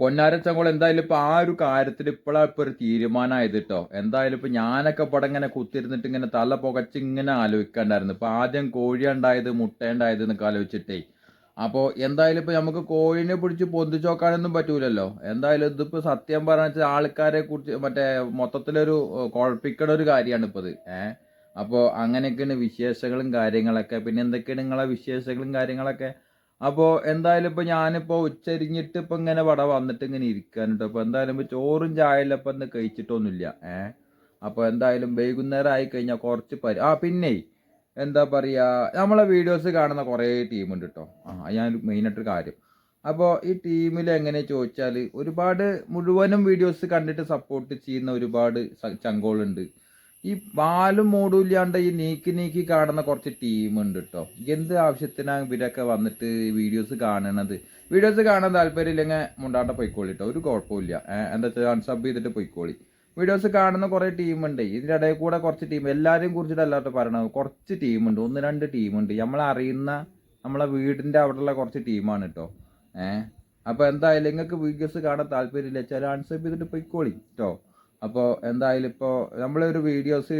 പൊന്നാരച്ചങ്കോൾ എന്തായാലും ഇപ്പൊ ആ ഒരു കാര്യത്തിൽ ഇപ്പോഴാ ഇപ്പൊ ഒരു തീരുമാനമായത് കേട്ടോ എന്തായാലും ഇപ്പൊ ഞാനൊക്കെ പടങ്ങനെ കുത്തിരുന്നിട്ട് ഇങ്ങനെ തല പുകച്ച് ഇങ്ങനെ ആലോചിക്കണ്ടായിരുന്നു. ഇപ്പൊ ആദ്യം കോഴി ഉണ്ടായത് മുട്ട ഉണ്ടായത് എന്നൊക്കെ ആലോചിച്ചിട്ടേ. അപ്പോൾ എന്തായാലും ഇപ്പൊ നമുക്ക് കോഴിനെ പിടിച്ച് പൊന്തിച്ചു നോക്കാനൊന്നും പറ്റൂലല്ലോ. എന്തായാലും ഇതിപ്പോ സത്യം പറഞ്ഞാൽ ആൾക്കാരെ കുറിച്ച് മറ്റേ മൊത്തത്തിലൊരു കുഴപ്പിക്കണ ഒരു കാര്യമാണ് ഇപ്പൊ ഇത്. ഏഹ് അപ്പോൾ അങ്ങനെയൊക്കെയാണ് വിശേഷങ്ങളും കാര്യങ്ങളൊക്കെ. പിന്നെ എന്തൊക്കെയാണ് നിങ്ങളെ വിശേഷങ്ങളും കാര്യങ്ങളൊക്കെ? അപ്പോൾ എന്തായാലും ഇപ്പോൾ ഞാനിപ്പോൾ ഉച്ചരിഞ്ഞിട്ട് ഇപ്പം ഇങ്ങനെ വട വന്നിട്ട് ഇങ്ങനെ ഇരിക്കാനുണ്ട് അപ്പോൾ എന്തായാലും ഇപ്പോൾ ചോറും ചായയിലും ഇപ്പം ഇന്ന് കഴിച്ചിട്ടൊന്നുമില്ല. ഏ? അപ്പോൾ എന്തായാലും വൈകുന്നേരം ആയി കഴിഞ്ഞാൽ കുറച്ച് പരി ആ പിന്നെ എന്താ പറയുക നമ്മളെ വീഡിയോസ് കാണുന്ന കുറേ ടീമുണ്ട് കേട്ടോ ആ ഞാൻ മെയിനായിട്ട് കാര്യം. അപ്പോൾ ഈ ടീമിൽ എങ്ങനെ ചോദിച്ചാൽ ഒരുപാട് മുഴുവനും വീഡിയോസ് കണ്ടിട്ട് സപ്പോർട്ട് ചെയ്യുന്ന ഒരുപാട് ചങ്കോളുണ്ട്. ഈ പാലും മൂടും ഈ നീക്കി നീക്കി കാണുന്ന കുറച്ച് ടീമുണ്ട് കേട്ടോ എന്ത് ആവശ്യത്തിനാണ് ഇവരൊക്കെ വന്നിട്ട് വീഡിയോസ് കാണണത്? വീഡിയോസ് കാണാൻ താല്പര്യം ഇല്ലെങ്കിൽ മുണ്ടാണ്ട പൊയ്ക്കോളി കേട്ടോ ഒരു കുഴപ്പമില്ല. എന്താ വെച്ചാൽ അൺസബ് ചെയ്തിട്ട് പൊയ്ക്കോളി. വീഡിയോസ് കാണുന്ന കുറേ ടീമുണ്ട് ഇതിന്റെ ഇടയിൽ കൂടെ കുറച്ച് ടീം എല്ലാവരെയും കുറിച്ചിട്ട് അല്ലാത്ത പറയണത് കുറച്ച് ടീമുണ്ട് ഒന്ന് രണ്ട് ടീമുണ്ട് നമ്മളറിയുന്ന നമ്മളെ വീടിന്റെ അവിടെയുള്ള കുറച്ച് ടീമാണ് കേട്ടോ ഏഹ് അപ്പോൾ എന്തായാലും നിങ്ങൾക്ക് വീഡിയോസ് കാണാൻ താല്പര്യമില്ല ചില അൺസബ് ചെയ്തിട്ട് പൊയ്ക്കോളി കേട്ടോ അപ്പോൾ എന്തായാലും ഇപ്പോൾ നമ്മളൊരു വീഡിയോസ്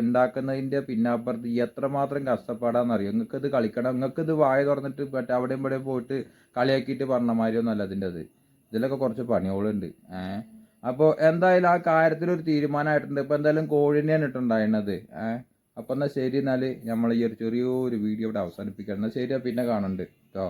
ഉണ്ടാക്കുന്നതിന്റെ പിന്നാപ്പുറത്ത് എത്രമാത്രം നിങ്ങൾക്ക് ഇത് കളിക്കണം. നിങ്ങൾക്ക് ഇത് വായ തുറന്നിട്ട് മറ്റേ അവിടെയും ഇവിടെയും പോയിട്ട് കളിയാക്കിയിട്ട് പറഞ്ഞ മാതിരിയൊന്നും അല്ല അതിന്റെ അത് ഇതിലൊക്കെ കുറച്ച് പണികളുണ്ട്. ഏഹ് അപ്പോൾ എന്തായാലും ആ കാര്യത്തിൽ ഒരു തീരുമാനമായിട്ടുണ്ട്. ഇപ്പോൾ എന്തായാലും കോഴിനെയാണ് ഇട്ടുണ്ടായിരുന്നത് ഏഹ് അപ്പോൾ എന്നാൽ ശരി എന്നാൽ നമ്മൾ ഈ ഒരു ചെറിയൊരു വീഡിയോ ഇവിടെ അവസാനിപ്പിക്കണം എന്നാൽ ശരി പിന്നെ കാണുന്നുണ്ട് കേട്ടോ